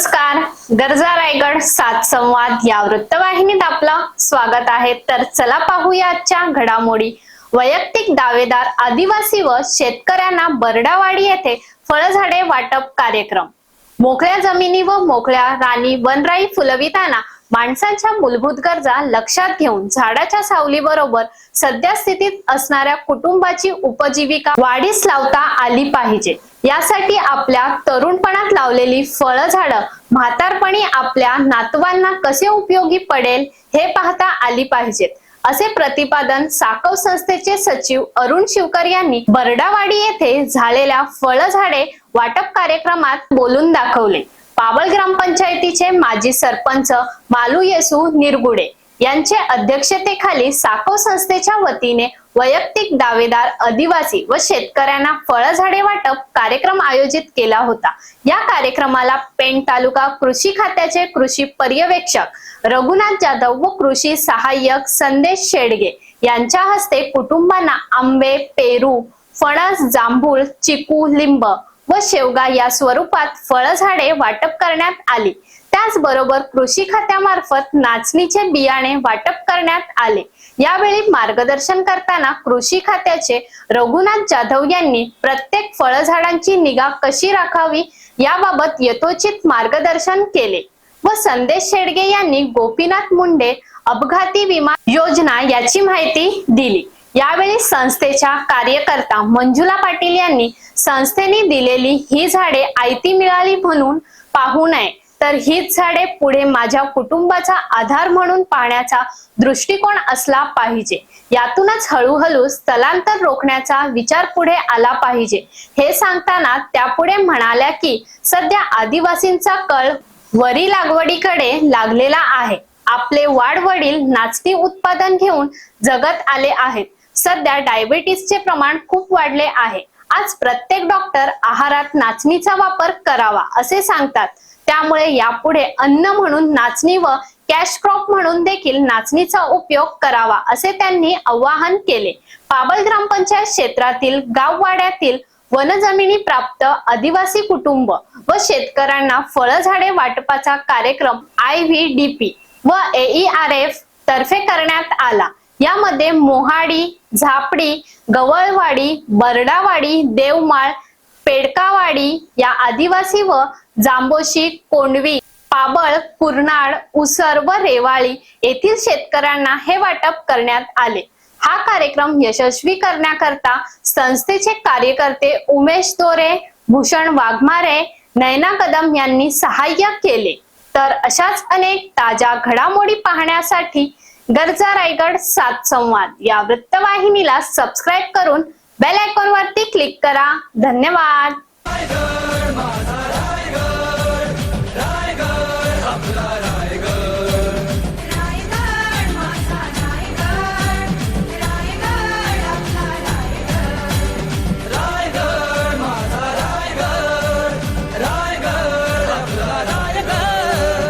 नमस्कार. गरजा रायगड सात संवाद या वृत्तवाहिनीत आपलं स्वागत आहे. तर चला पाहूया आजच्या घडामोडी. वैयक्तिक दावेदार आदिवासी व शेतकऱ्यांना बरडावाडी येथे फळझाडे वाटप कार्यक्रम. मोकळ्या जमिनी व मोकळ्या राणी वनराई फुलविताना माणसांच्या मूलभूत गरजा लक्षात घेऊन झाडाच्या सावलीबरोबर सध्या स्थितीत असणाऱ्या कुटुंबाची उपजीविका वाढीस लावता आली पाहिजे. यासाठी आपल्या तरुणपणात लावलेली फळ झाडं म्हातारपणी आपल्या नातवांना कसे उपयोगी पडेल हे पाहता आली पाहिजेत. असे प्रतिपादन साकव संस्थेचे सचिव अरुण शिवकर यांनी बरडावाडी येथे झालेल्या फळ झाडे वाटप कार्यक्रमात बोलून दाखवले. पावल ग्रामपंचायतीचे माजी सरपंच मालू येसू निरगुडे यांचे अध्यक्षतेखाली साखो संस्थेच्या वतीने वैयक्तिक दावेदार आदिवासी व शेतकऱ्यांना फळझाडे वाटप कार्यक्रम आयोजित केला होता. या कार्यक्रमाला पेण तालुका कृषी खात्याचे कृषी पर्यवेक्षक रघुनाथ जाधव व कृषी सहाय्यक संदेश शेडगे यांच्या हस्ते कुटुंबांना आंबे पेरू फणस जांभूळ चिकू लिंब व शेवगा या स्वरूपात फळझाडे वाटप करण्यात आली. त्याचबरोबर कृषी खात्यामार्फत नाचणीचे बियाणे वाटप करण्यात आले. यावेळी मार्गदर्शन करताना कृषी खात्याचे रघुनाथ जाधव यांनी प्रत्येक फळझाडांची निगा कशी राखावी याबाबत यथोचित मार्गदर्शन केले व संदेश शेडगे यांनी गोपीनाथ मुंडे अपघाती विमा योजना याची माहिती दिली. यावेळी संस्थेच्या कार्यकर्ता मंजुला पाटील यांनी संस्थेने दिलेली ही झाडे आयती मिळाली म्हणून पाहू नये. तर हीच झाडे पुढे माझ्या कुटुंबाचा आधार म्हणून पाहण्याचा दृष्टिकोन असला पाहिजे. यातूनच हळूहळू स्थलांतर रोखण्याचा विचार पुढे आला पाहिजे. हे सांगताना त्यापुढे म्हणाल्या की सध्या आदिवासींचा कळ वरी लागवडीकडे लागलेला आहे. आपले वाडवडील नाचणी उत्पादन घेऊन जगत आले आहेत. सध्या डायबिटीसचे प्रमाण खूप वाढले आहे. आज प्रत्येक डॉक्टर आहारात नाचणीचा वापर करावा असे सांगतात. त्यामुळे यापुढे अन्न म्हणून नाचणी व कॅश क्रॉप म्हणून देखील नाचणीचा उपयोग करावा असे त्यांनी आवाहन केले. पाबल ग्रामपंचायत क्षेत्रातील गाववाड्यातील वनजमिनी प्राप्त आदिवासी कुटुंब व शेतकऱ्यांना फळझाडे वाटपाचा कार्यक्रम आय व्ही डी पी व एईआरएफ तर्फे करण्यात आला. यामध्ये मोहाडी झापडी गवळवाडी बरडावाडी देवमाळ पेडकावाडी या आदिवासी व जांबोशी कोंडवी पाबळ कुर्नाड उसर व रेवाळी येथील शेतकऱ्यांना हे वाटप करण्यात आले. हा कार्यक्रम यशस्वी करण्याकरता संस्थेचे कार्यकर्ते उमेश दोरे भूषण वाघमारे नयना कदम यांनी सहाय्य केले. तर अशाच अनेक ताज्या घडामोडी पाहण्यासाठी गरजा रायगड सात संवाद. या वृत्तवाहिनीला सबस्क्राईब करून बेल आयकॉन वरती क्लिक करा. धन्यवाद.